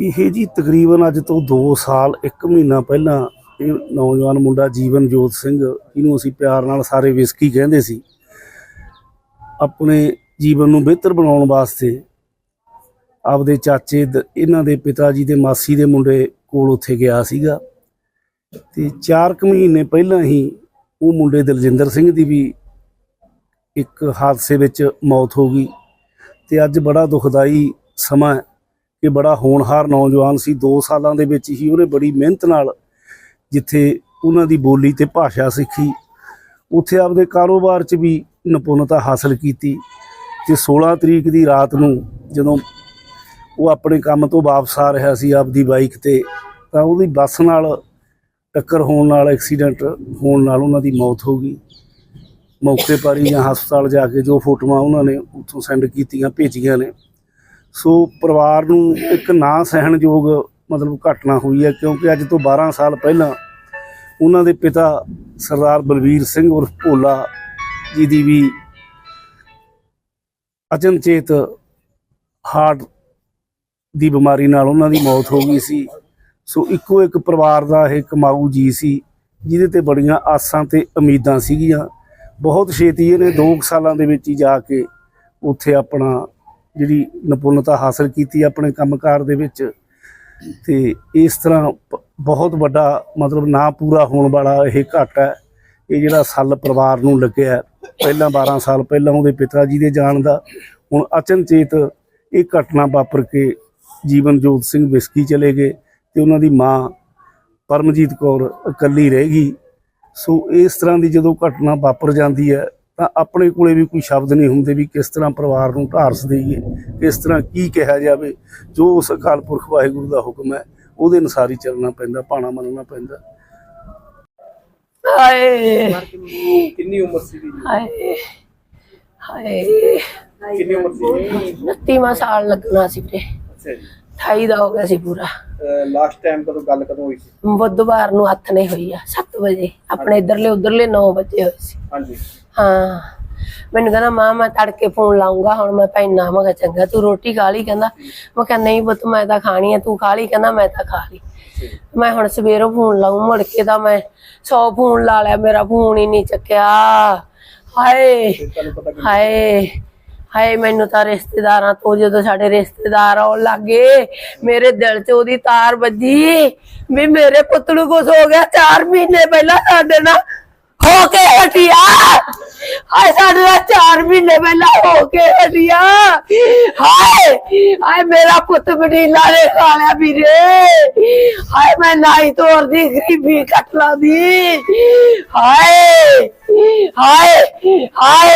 ਇਹ ਜੀ ਤਕਰੀਬਨ ਅੱਜ ਤੋਂ 2 ਸਾਲ 1 ਮਹੀਨਾ ਪਹਿਲਾਂ ਇਹ ਨੌਜਵਾਨ ਮੁੰਡਾ ਜੀਵਨ ਜੋਤ ਸਿੰਘ, ਇਹਨੂੰ ਅਸੀਂ ਪਿਆਰ ਨਾਲ ਸਾਰੇ ਵਿਸਕੀ ਕਹਿੰਦੇ ਸੀ। ਆਪਣੇ ਜੀਵਨ ਨੂੰ ਬਿਹਤਰ ਬਣਾਉਣ ਵਾਸਤੇ ਆਪਦੇ ਚਾਚੇ ਦ- ਇਹਨਾਂ ਦੇ ਪਿਤਾ ਜੀ ਦੇ ਮਾਸੀ ਦੇ ਮੁੰਡੇ ਕੋਲ ਉੱਥੇ ਗਿਆ ਸੀਗਾ। ਤੇ 4 ਕੁ ਮਹੀਨੇ ਪਹਿਲਾਂ ਹੀ ਉਹ ਮੁੰਡੇ ਦਲਜਿੰਦਰ ਸਿੰਘ ਦੀ ਵੀ ਇੱਕ ਹਾਦਸੇ ਵਿੱਚ ਮੌਤ ਹੋ ਗਈ। ਤੇ ਅੱਜ ਬੜਾ ਦੁਖਦਾਈ ਸਮਾਂ ਕਿ ਬੜਾ ਹੋਣਹਾਰ ਨੌਜਵਾਨ ਸੀ 2 ਸਾਲਾਂ ਦੇ ਵਿੱਚ ਹੀ ਉਹਨੇ ਬੜੀ ਮਿਹਨਤ ਨਾਲ ਜਿੱਥੇ ਉਹਨਾਂ ਦੀ ਬੋਲੀ ਤੇ ਭਾਸ਼ਾ ਸਿੱਖੀ, ਉੱਥੇ ਆਪਦੇ ਕਾਰੋਬਾਰ 'ਚ ਵੀ ਨਿਪੁੰਨਤਾ ਹਾਸਲ ਕੀਤੀ ਤੇ 16 ਤਰੀਕ ਦੀ ਰਾਤ ਨੂੰ ਜਦੋਂ ਉਹ ਆਪਣੇ ਕੰਮ ਤੋਂ ਵਾਪਸ ਆ ਰਿਹਾ ਸੀ ਆਪਦੀ ਬਾਈਕ ਤੇ, ਤਾਂ ਉਹਦੀ ਬੱਸ ਨਾਲ ਟੱਕਰ ਹੋਣ ਨਾਲ, ਐਕਸੀਡੈਂਟ ਹੋਣ ਨਾਲ ਉਹਨਾਂ ਦੀ ਮੌਤ ਹੋ ਗਈ। ਮੌਕੇ ਪਰ ਹੀ ਜਾਂ ਹਸਪਤਾਲ ਜਾ ਕੇ ਜੋ ਫੋਟੋਆਂ ਉਹਨਾਂ ਨੇ ਉੱਥੋਂ ਸੈਂਡ ਕੀਤੀਆਂ, ਭੇਜੀਆਂ ਨੇ। ਸੋ ਪਰਿਵਾਰ ਨੂੰ ਇੱਕ ਨਾ ਸਹਿਣਯੋਗ ਮਤਲਬ ਘਟਨਾ ਹੋਈ ਹੈ, ਕਿਉਂਕਿ ਅੱਜ ਤੋਂ 12 ਸਾਲ ਪਹਿਲਾਂ ਉਹਨਾਂ ਦੇ ਪਿਤਾ ਸਰਦਾਰ ਬਲਵੀਰ ਸਿੰਘ ਉਰਫ ਭੋਲਾ ਜੀ ਦੀ ਵੀ ਅਚਨਚੇਤ ਹਾਰਟ ਦੀ ਬਿਮਾਰੀ ਨਾਲ ਉਹਨਾਂ ਦੀ ਮੌਤ ਹੋ ਗਈ ਸੀ। ਸੋ ਇੱਕੋ ਇੱਕ ਪਰਿਵਾਰ ਦਾ ਇਹ ਕਮਾਊ ਜੀ ਸੀ, ਜਿਹਦੇ ਤੇ ਬੜੀਆਂ ਆਸਾਂ ਤੇ ਉਮੀਦਾਂ ਸੀਗੀਆਂ। ਬਹੁਤ ਛੇਤੀ ਇਹਨੇ 2 ਸਾਲਾਂ ਦੇ ਵਿੱਚ ਹੀ ਜਾ ਕੇ ਉੱਥੇ ਆਪਣਾ ਜਿਹੜੀ ਨਿਪੁੰਨਤਾ ਹਾਸਲ ਕੀਤੀ ਆਪਣੇ ਕੰਮਕਾਰ ਦੇ ਵਿੱਚ, ਤੇ ਇਸ ਤਰ੍ਹਾਂ ਬਹੁਤ ਵੱਡਾ ਮਤਲਬ ਨਾ ਪੂਰਾ ਹੋਣ ਵਾਲਾ ਇਹ ਘਾਟਾ ਹੈ। ਇਹ ਜਿਹੜਾ ਸੱਲ ਪਰਿਵਾਰ ਨੂੰ ਲੱਗਿਆ ਪਹਿਲਾਂ 12 ਸਾਲ ਪਹਿਲਾਂ ਉਹਦੇ ਪਿਤਾ ਜੀ ਦੇ ਜਾਣ ਦਾ, ਹੁਣ ਅਚਨਚੇਤ ਇਹ ਘਟਨਾ ਵਾਪਰ ਕੇ ਜੀਵਨ ਜੋਤ ਸਿੰਘ ਵਿਸਕੀ ਚਲੇ ਗਏ ਤੇ ਉਹਨਾਂ ਦੀ ਮਾਂ ਪਰਮਜੀਤ ਕੌਰ ਇਕੱਲੀ ਰਹਿ ਗਈ। ਸੋ ਇਸ ਤਰ੍ਹਾਂ ਦੀ ਜਦੋਂ ਘਟਨਾ ਵਾਪਰ ਜਾਂਦੀ ਹੈ ਤਾਂ ਆਪਣੇ ਕੋਲੇ ਵੀ ਕੋਈ ਸ਼ਬਦ ਨਹੀਂ ਹੁੰਦੇ ਵੀ ਕਿਸ ਤਰ੍ਹਾਂ ਪਰਿਵਾਰ ਨੂੰ ਢਾਰਸ ਦੇਈਏ ਕਿਸ ਤਰ੍ਹਾਂ ਕੀ ਕਿਹਾ ਜਾਵੇ ਜੋ ਉਸ ਅਕਾਲ ਪੁਰਖ ਵਾਹਿਗੁਰੂ ਦਾ ਹੁਕਮ ਹੈ ਉਹਦੇ ਅਨੁਸਾਰ ਹੀ ਚੱਲਣਾ ਪੈਂਦਾ ਪਾਣਾ ਮੰਨਣਾ ਪੈਂਦਾ। ਹਾਏ। ਕਿੰਨੀ ਉਮਰ ਸੀ ਦੀ ਹਾਏ ਹਾਏ। ਕਿੰਨੀ ਉਮਰ ਸੀ 29ਵਾਂ ਸਾਲ ਲੱਗਣਾ ਸੀ ਅੱਛਾ ਜੀ। 28 ਦਾ ਹੋ ਗਿਆ ਸੀ ਪੂਰਾ। ਲਾਸਟ ਟਾਈਮ ਕਦੋਂ ਗੱਲ ਕਦੋਂ ਹੋਈ ਸੀ? ਬੁੱਧਵਾਰ ਨੂੰ ਹੱਥ ਨਹੀਂ ਹੋਈ ਆ 7 ਵਜੇ। ਆਪਣੇ ਇਧਰਲੇ ਉਧਰਲੇ 9 ਵਜੇ ਹੋਏ ਸੀ। ਹਾਂਜੀ। ਹਾਂ। ਮੈਨੂੰ ਕਹਿੰਦਾ ਮਾਂ ਮੈਂ ਤੜਕੇ ਫੋਨ ਲਾਉਂਗਾ ਹੁਣ ਮੈਂ ਪੈਣਾ ਮੈਂ ਕਿਹਾ ਚੰਗਾ। ਤੂੰ ਰੋਟੀ ਖਾ ਲਈ? ਕਹਿੰਦਾ ਮੈਂ ਕਿਹਾ ਨਹੀਂ ਪੁੱਤ ਮੈਂ ਤਾਂ ਖਾਣੀ ਆ ਤੂੰ ਖਾ ਲਈ? ਕਹਿੰਦਾ ਮੈਂ ਤਾਂ ਖਾ ਲਈ। ਮੈਂ ਹੁਣ ਸਵੇਰੋਂ ਫੋਨ ਲਾਉਂ ਮੁੜ ਕੇ ਤਾਂ ਮੈਂ 100 ਫੋਨ ਲਾ ਲਿਆ ਮੇਰਾ ਫੋਨ ਹੀ ਨਹੀਂ ਚੱਕਿਆ। ਹਾਏ। ਹਾਏ। ਹਾਏ, ਮੈਨੂੰ ਤਾਂ ਰਿਸ਼ਤੇਦਾਰਾਂ ਤੋਂ ਜਦੋਂ ਸਾਡੇ ਰਿਸ਼ਤੇਦਾਰ ਆਉਣ ਲੱਗੇ ਮੇਰੇ ਦਿਲ 'ਚ ਉਹਦੀ ਤਾਰ ਵੱਜੀ। ਵੀ ਮੇਰੇ ਪੁੱਤ ਨੂੰ ਕੁਝ ਹੋ ਗਿਆ 4 ਮਹੀਨੇ ਪਹਿਲਾਂ ਸਾਡੇ ਨਾਲ ਹੋ ਕੇ ਹਟਿਆ। ਹਾਏ, ਸਾਡੇ ਨਾਲ 4 ਮਹੀਨੇ ਪਹਿਲਾਂ ਹੋ ਕੇ ਹਟਿਆ। ਹਾਏ ਹਾਏ, ਮੇਰਾ ਪੁੱਤ ਬਡੀਲਾ ਨੇ ਖਾ ਲਿਆ ਵੀਰੇ। ਹਾਏ, ਮੈਂ ਨਾਈ ਤੋਰਦੀ ਗਰੀਬੀ ਕੱਟ ਲਾ ਦੀ ਹਾਏ ਹਾਏ ਹਾਏ।